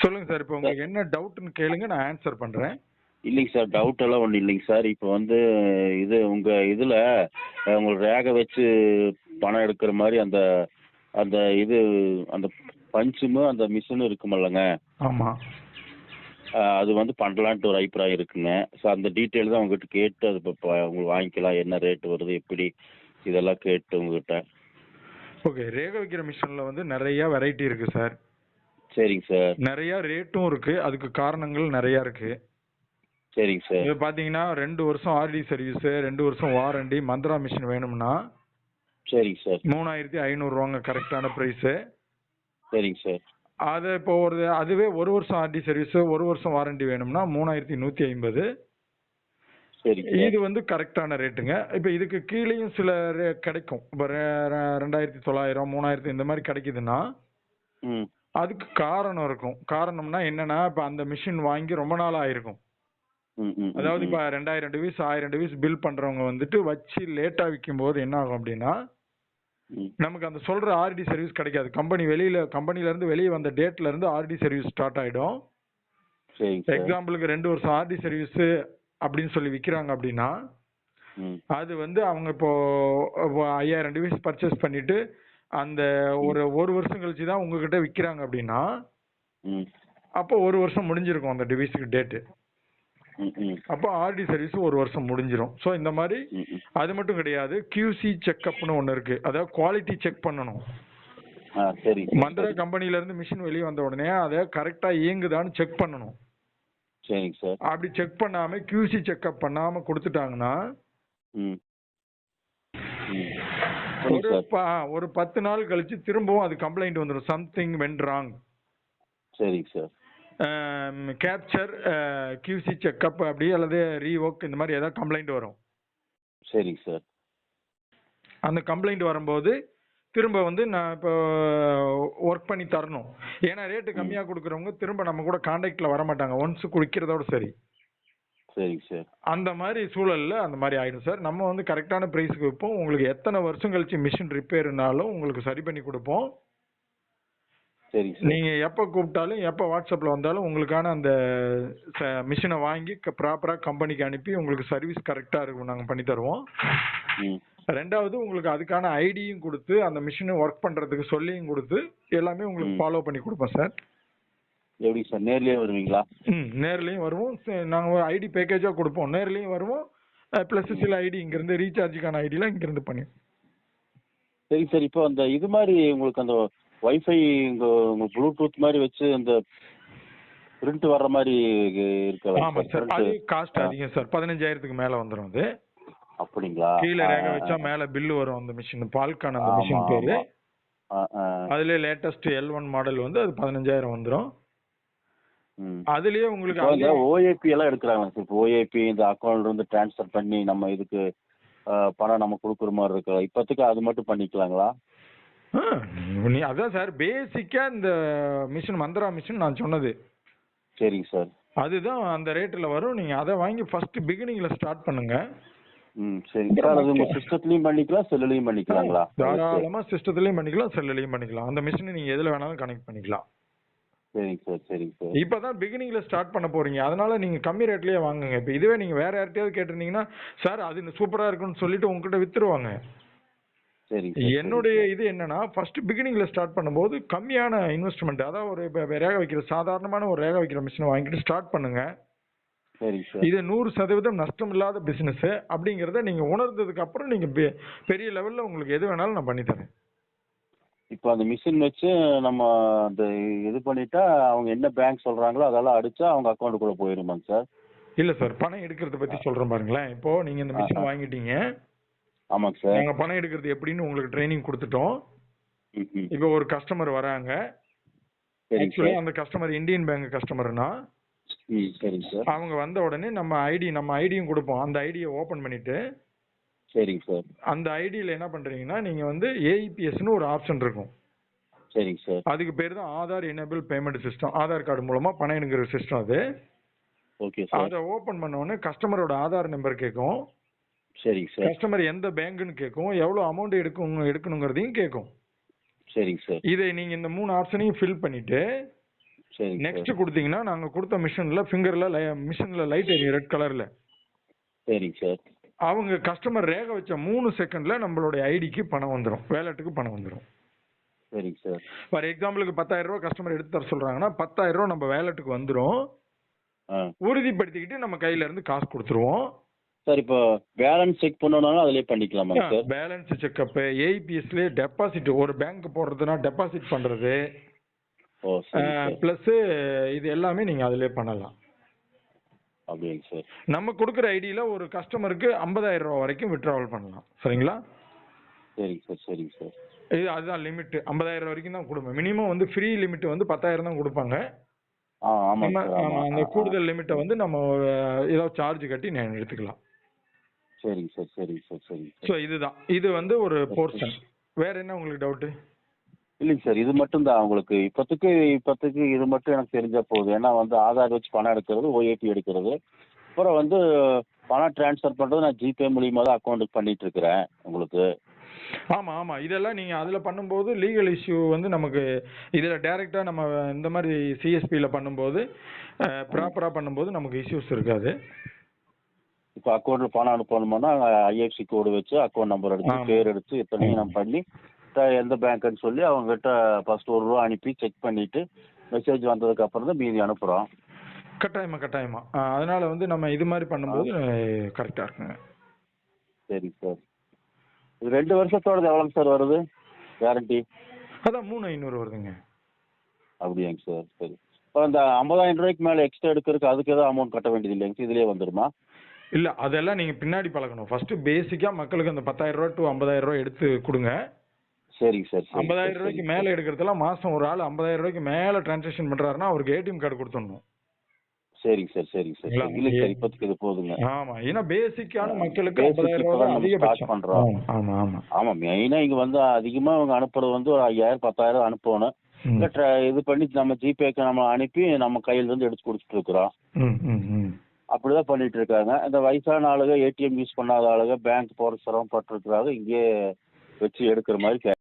சொல்லுங்க சார் இப்போ உங்களுக்கு என்ன டவுட்னு கேளுங்க நான் ஆன்சர் பண்றேன். இல்லைங்க சார் டவுட் எல்லாம் ஒன்றும் இல்லைங்க சார். இப்போ வந்து இது உங்கள் இதில் உங்களுக்கு ரேகை வச்சு பணம் எடுக்கிற மாதிரி அந்த அந்த இது அந்த பஞ்சும் அந்த மிஷினும் இருக்குமில்லங்க. ஆமா. அது வந்து பண்ணலான்ட்டு ஒரு அபிப்பிராயம் இருக்குங்க. ஸோ அந்த டீட்டெயில் தான் உங்ககிட்ட கேட்டு அது இப்போ உங்களுக்கு வாங்கிக்கலாம் என்ன ரேட் வருது எப்படி இதெல்லாம் கேட்டு உங்ககிட்ட. ஓகே ரேக வைக்கிற மிஷின்ல வந்து நிறைய வெரைட்டி இருக்கு சார். சரிங்க சார். நிறைய ரேட்டும் இருக்கு. அதுக்கு காரணங்கள் நிறைய இருக்கு. சரிங்க சார். இது பாத்தீங்கன்னா ரெண்டு வருஷம் ஆர்டி சர்வீஸ் ரெண்டு வருஷம் வாரண்டி மந்த்ரா மிஷின் வேணும்னா சரிங்க சார். மூணாயிரத்தி ஐநூறுரூவாங்க கரெக்டான ப்ரைஸு சரிங்க சார். அது இப்போ ஒரு அதுவே ஒரு வருஷம் ஆர்டி சர்வீஸ் ஒரு வருஷம் வாரண்டி வேணும்னா மூணாயிரத்தி நூற்றி ஐம்பது. இது வந்து கரெக்டான ரேட்டுங்க இப்போ இதுக்கு கீழேயும் சில கிடைக்கும். இப்போ ரெண்டாயிரத்தி தொள்ளாயிரம் மூணாயிரத்தி இந்த மாதிரி கிடைக்குதுன்னா அதுக்கு காரணம் இருக்கும். காரணம்னா என்னன்னா இப்போ அந்த மிஷின் வாங்கி ரொம்ப நாள் ஆயிருக்கும். அதாவது இப்போ ரெண்டாயிரம் டிவிஸ் ஆயிரம் டிவிஸ் பில் பண்றவங்க வந்துட்டு வச்சு லேட்டா விற்கும் போது என்ன ஆகும் அப்படின்னா நமக்கு அந்த சொல்ற ஆர்டி சர்வீஸ் கிடைக்காது. கம்பெனி வெளியில கம்பெனில இருந்து வெளியே வந்த டேட்ல இருந்து ஆர்டி சர்வீஸ் ஸ்டார்ட் ஆயிடும். எக்ஸாம்பிளுக்கு ரெண்டு வருஷம் ஆர்டி சர்வீஸ் அப்படின்னு சொல்லி விற்கிறாங்க அப்படின்னா அது வந்து அவங்க இப்போ இப்போ ஐயாயிரம் டிவைஸ் பர்ச்சேஸ் பண்ணிட்டு அந்த ஒரு ஒரு வருஷம் கழிச்சு தான் உங்ககிட்ட விற்கிறாங்க அப்படின்னா அப்போ ஒரு வருஷம் முடிஞ்சிருக்கும் அந்த டிவைஸுக்கு டேட்டு. அப்போ ஆர்டி சர்வீஸ் ஒரு வருஷம் முடிஞ்சிரும். ஸோ இந்த மாதிரி அது மட்டும் கிடையாது QC செக்அப்னு ஒன்று இருக்கு. அதாவது குவாலிட்டி செக் பண்ணணும். சரி. மந்திரா கம்பெனில இருந்து மிஷின் வெளியே வந்த உடனே அதை கரெக்டா இயங்குதான்னு செக் பண்ணணும். சரிங்க சார். அப்படி செக் பண்ணாம QC செக்அப் பண்ணாம கொடுத்துட்டாங்கன்னா ஒரு ஒரு பத்து நாள் கழிச்சு திரும்பவும் அது கம்ப்ளைண்ட் வந்துடும் சம்திங் வென் ராங் சரிங்க சார் கேப்சர் QC செக்அப் அப்படி அல்லது ரீஒர்க் இந்த மாதிரி ஏதாவது கம்ப்ளைண்ட் வரும். சரிங்க சார் அந்த கம்ப்ளைண்ட் வரும்போது திரும்ப வந்து நான் இப்போ ஒர்க் பண்ணி தரணும். ஏன்னா ரேட்டு கம்மியாக கொடுக்குறவங்க திரும்ப நம்ம கூட காண்டாக்டில் வர மாட்டாங்க ஒன்ஸ் குடிக்கிறதோட சரி. சரிங்க சார். அந்த மாதிரி சூழல்ல அந்த மாதிரி ஆயிடும் சார். நம்ம வந்து கரெக்டான ப்ரைஸ்க்கு விற்போம் உங்களுக்கு எத்தனை வருஷம் கழிச்சு மிஷின் ரிப்பேர்னாலும் உங்களுக்கு சரி பண்ணி கொடுப்போம். சார். நீங்க எப்போ கூப்பிட்டாலும் எப்போ வாட்ஸ்அப்ல வந்தாலும் உங்களுக்கான அந்த மிஷினை வாங்கி ப்ராப்பரா கம்பெனிக்கு அனுப்பி உங்களுக்கு சர்வீஸ் கரெக்டா இருக்கும். நாங்க பண்ணி தருவோம். ரெண்டாவது உங்களுக்கு அதுக்கான ஐடியும் கொடுத்து அந்த மிஷினை ஒர்க் பண்றதுக்கு சொல்லியும் கொடுத்து எல்லாமே உங்களுக்கு. ஃபாலோ பண்ணி கொடுப்போம் சார். எப்படி சார் நேர்லயே வருவீங்களா? ம் நேர்லயும் வருவோம். நாங்க ஒரு ஐடி பேக்கேஜா கொடுப்போம். நேர்லயும் வருவோம். ப்ளஸ் சில ஐடி இங்கிருந்து ரீசார்ஜுக்கான ஐடிலாம் இங்கிருந்து பண்ணி. சரி சார். இப்போ அந்த இது மாதிரி உங்களுக்கு அந்த வைஃபை உங்க உங்க ப்ளூடூத் மாதிரி வச்சு அந்த பிரிண்ட் வர்ற மாதிரி இருக்கா? ஆமா சார் அது காஸ்ட் அதிகம் சார் பதினஞ்சாயிரத்துக்கு மேல வந்துரும் அது. அப்படிங்களா? கீழே ரேக வச்சா மேல பில்லு வரும் அந்த மிஷின் பால்கான் அந்த மிஷின் பேரு. அதுல லேட்டஸ்ட் எல் ஒன் மாடல் வந்து அது பதினஞ்சாயிரம் வந்துரும். ம். அதுலயே உங்களுக்கு ஓஏபி எல்லாம் எடுக்கிறாங்க. சார் இப்போ ஓஏபி இந்த அக்கௌண்ட்ல இருந்து ட்ரான்ஸ்ஃபர் பண்ணி நம்ம இதுக்கு பணம் நம்ம கொடுக்குற மாதிரி இருக்கு. இப்போதைக்கு அது மட்டும் பண்ணிக்கலாங்களா? நீ அதான் சார் பேசிக்கா இந்த மிஷின் மந்திரா மிஷின் நான் சொன்னது. சரிங்க சார். அதுதான் அந்த ரேட்டில் வரும். நீங்க அதை வாங்கி ஃபர்ஸ்ட் பிகினிங்ல ஸ்டார்ட் பண்ணுங்க. ம் சரிங்க சார் அது உங்க சிஸ்டத்துலயும் பண்ணிக்கலாம் செல்லுலயும் பண்ணிக்கலாங்களா? தாராளமா சிஸ்டத்துலயும் பண்ணிக்கலாம் செல்லுலயும் பண்ணிக்கலாம். அந்த மிஷினை நீங்க எதுல வேணாலும் கனெக்ட் பண்ணிக்கலாம். சரிங்க சார் சரிங்க சார். இப்பதான் பிகினிங்ல ஸ்டார்ட் பண்ண போறீங்க. அதனால நீங்க கம்மி ரேட்லயே வாங்குங்க. இப்போ இதுவே நீங்க வேற யார்கிட்டயாவது கேட்டிருந்தீங்கன்னா சார் அது சூப்பரா இருக்குன்னு சொல்லிட்டு உங்ககிட்ட வித்துருவாங்க. என்னுடைய இது என்னன்னா ஃபர்ஸ்ட் பிகினிங்ல ஸ்டார்ட் பண்ணும்போது கம்மியான இன்வெஸ்ட்மெண்ட் அதாவது ஒரு ரேக வைக்கிற சாதாரணமான ஒரு ரேக வைக்கிற மிஷினை வாங்கிட்டு ஸ்டார்ட் பண்ணுங்க. இது நூறு சதவீதம் நஷ்டம் இல்லாத பிசினஸ் அப்படிங்கறத நீங்க உணர்ந்ததுக்கு அப்புறம் நீங்க பெரிய லெவல்ல உங்களுக்கு எது வேணாலும் நான் பண்ணி தரேன் இப்போ அந்த மிஷின் வச்சு நம்ம அந்த இது பண்ணிட்டா அவங்க என்ன பேங்க் சொல்றாங்களோ அதெல்லாம் அடிச்சா அவங்க அக்கௌண்ட்டுக்குள்ள போயிருமாங்க சார் இல்ல சார் பணம் எடுக்கிறத பத்தி சொல்றேன் பாருங்களேன். இப்போ நீங்க இந்த மிஷின் வாங்கிட்டீங்க. ஆமாங்க சார் நாங்க பணம் எடுக்கிறது எப்படின்னு உங்களுக்கு ட்ரைனிங் கொடுத்துட்டோம். இப்போ ஒரு கஸ்டமர் வராங்க. ஆக்சுவலி அந்த கஸ்டமர் இந்தியன் பேங்க் கஸ்டமர்னா சரிங்க சார் அவங்க வந்த உடனே நம்ம ஐடி நம்ம ஐடியும் கொடுப்போம். அந்த ஐடியை ஓபன் பண்ணிட்டு சரிங்க சார். அந்த ஐடியில் என்ன பண்றீங்கன்னா நீங்க வந்து ஏஇபிஎஸ்னு ஒரு ஆப்ஷன் இருக்கும். சரிங்க சார். அதுக்கு பேர் தான் Aadhaar enable payment system Aadhaar card மூலமா பணம் எடுக்கிற சிஸ்டம் அது. ஓகே சார் அதை ஓபன் பண்ண உடனே கஸ்டமரோட ஆதார் நம்பர் கேட்கும் சரிங்க சார். கஸ்டமர் எந்த பேங்க்னு கேட்கும் எவ்வளவு அமௌண்ட் எடுக்கும் எடுக்கணுங்கிறதையும் கேட்கும் சரிங்க சார். இதை நீங்க இந்த மூணு ஆப்ஷனையும் ஃபில் பண்ணிட்டு சரிங்க நெக்ஸ்ட் சார் கொடுத்தீங்கன்னா நாங்க கொடுத்த மிஷின்ல ஃபிங்கர்ல மிஷின்ல லைட் எரியும் ரெட் கலர்ல சரிங்க சார். அவங்க கஸ்டமர் ரேக வச்ச மூணு செகண்ட்ல நம்மளுடைய ஐடிக்கு பணம் வந்துடும் வேலெட்டுக்கு பணம் வந்துடும் சரிங்க சார் ஃபார் எக்ஸாம்பிளுக்கு பத்தாயிரம் ரூபாய் கஸ்டமர் எடுத்து தர சொல்றாங்கன்னா பத்தாயிரம் ரூபாய் நம்ம வேலெட்டுக்கு வந்துடும் உறுதிப்படுத்திக்கிட்டு நம்ம கையில இருந்து காசு கொடுத்துருவோம். சார் இப்போ பேலன்ஸ் செக் பண்ணணும்னாலும் அதிலே பண்ணிக்கலாமா சார் பேலன்ஸ் செக்அப் ஏஇபிஎஸ்ல டெபாசிட் ஒரு பேங்க் போடுறதுனா டெபாசிட் பண்றது. ப்ளஸ் இது எல்லாமே நீங்க அதிலே பண்ணலாம். அப்படிங்க சார் நம்ம கொடுக்குற ஐடியில ஒரு கஸ்டமருக்கு 50000 ரூபா வரைக்கும் விட்ராவல் பண்ணலாம். சரிங்களா? சரிங்க சார் சரிங்க சார். இது அதுதான் லிமிட் 50000 வரைக்கும் தான் கொடுப்போம் மினிமம் வந்து ஃப்ரீ லிமிட் வந்து 10000 தான் கொடுப்பாங்க. அந்த கூடுதல் லிமிட்டை வந்து நம்ம அஹ், ஏதோ சார்ஜ் கட்டி நான் எடுத்துக்கலாம். சரிங்க சார் சரிங்க சார் சரிங்க ஸோ இதுதான். இது வந்து ஒரு போர்ஷன் வேற என்ன உங்களுக்கு டவுட்டு இல்லைங்க சார் இது மட்டும் தான் உங்களுக்கு இப்போதைக்கு இப்போதைக்கு இது மட்டும் எனக்கு தெரிஞ்சா போதும். ஏன்னா வந்து ஆதார் வச்சு பணம் எடுக்கிறது ஓஏபி எடுக்கிறது. அப்புறம் வந்து பணம் ட்ரான்ஸ்ஃபர் பண்ணுறது நான் ஜிபே மூலியமாக தான் அக்கௌண்ட்டுக்கு பண்ணிட்டு இருக்கிறேன் உங்களுக்கு. ஆமா ஆமா. இதெல்லாம் நீங்க அதுல பண்ணும்போது லீகல் இஷ்யூ வந்து நமக்கு இதுல டைரக்டா நம்ம இந்த மாதிரி சிஎஸ்பியில் பண்ணும்போது ப்ராப்பரா பண்ணும்போது நமக்கு இஷ்யூஸ் இருக்காது. இப்போ அக்கௌண்ட்டில் பணம் அனுப்பணுமோனா ஐஎஃப்சி கோடு வச்சு அக்கௌண்ட் நம்பர் எடுத்து. பேர் எடுத்து இத்தனையும் நம்ம பண்ணி த- எந்த பேங்க்குன்னு சொல்லி அவங்ககிட்ட ஃபர்ஸ்ட் ஒரு ரூபா அனுப்பி செக் பண்ணிட்டு மெசேஜ் வந்ததுக்கு அப்புறம் தான் மீதி அனுப்புகிறோம் கட்டாயமா கட்டாயமா. அதனால வந்து நம்ம இது மாதிரி பண்ணும்போது கரெக்டா இருக்குங்க. சரி சார். இது ரெண்டு வருஷத்தோடது எவ்வளோங்க சார் வருது? கேரண்டி அதான் மூணு ஐநூறு வருதுங்க. அப்படியாங்க சார் சரி. இப்போ அந்த ஐம்பதாயிரம் ரூபாய்க்கு மேலே எக்ஸ்ட்ரா எடுக்கிறதுக்கு அதுக்கு ஏதாவது அமௌண்ட் கட்ட வேண்டியது இல்லைங்க? இதுலேயே வந்துடுமா இல்ல அதெல்லாம் நீங்க பின்னாடி பழகணும். ஃபர்ஸ்ட் பேசிக்கா மக்களுக்கு அந்த பத்தாயிரம் ரூபாய் டு ஐம்பதாயிரம் ரூபாய் எடுத்து கொடுங்க. சரிங்க சார் சரி ஐம்பதாயிரம் ரூபாய்க்கு மேல எடுக்கிறதெல்லாம் மாசம் ஒரு ஆள் ஐம்பதாயிரம் ரூபாய்க்கு மேல டிரான்சாக்ஷன் பண்றாருன்னா அவருக்கு ஏடிஎம் கார்டு கொடுத்துடணும். சரிங்க சார் சரிங்க சார். இல்ல, சார் இப்போதைக்கு இது போதுங்க. ஆமா ஏன்னா பேசிக்கான மக்களுக்கு start பண்றோம். ஆமா, ஆமா ஆமா. மெயினாக இங்கே வந்து அதிகமாக அவங்க அனுப்புறது வந்து ஒரு ஐயாயிரம் பத்தாயிரம் அனுப்பணும். இது பண்ணி நம்ம ஜிபேக்கு நம்ம அனுப்பி நம்ம கையில இருந்து எடுத்து கொடுத்துட்டு இருக்கிறோம். அப்படிதான் பண்ணிட்டு இருக்காங்க இந்த வயசான ஆளுங்க ஏடிஎம் யூஸ் பண்ணாத ஆளுங்க பேங்க் போற சிரமப்பட்டு இருக்கிறாங்க இங்கேயே வச்சு எடுக்கிற மாதிரி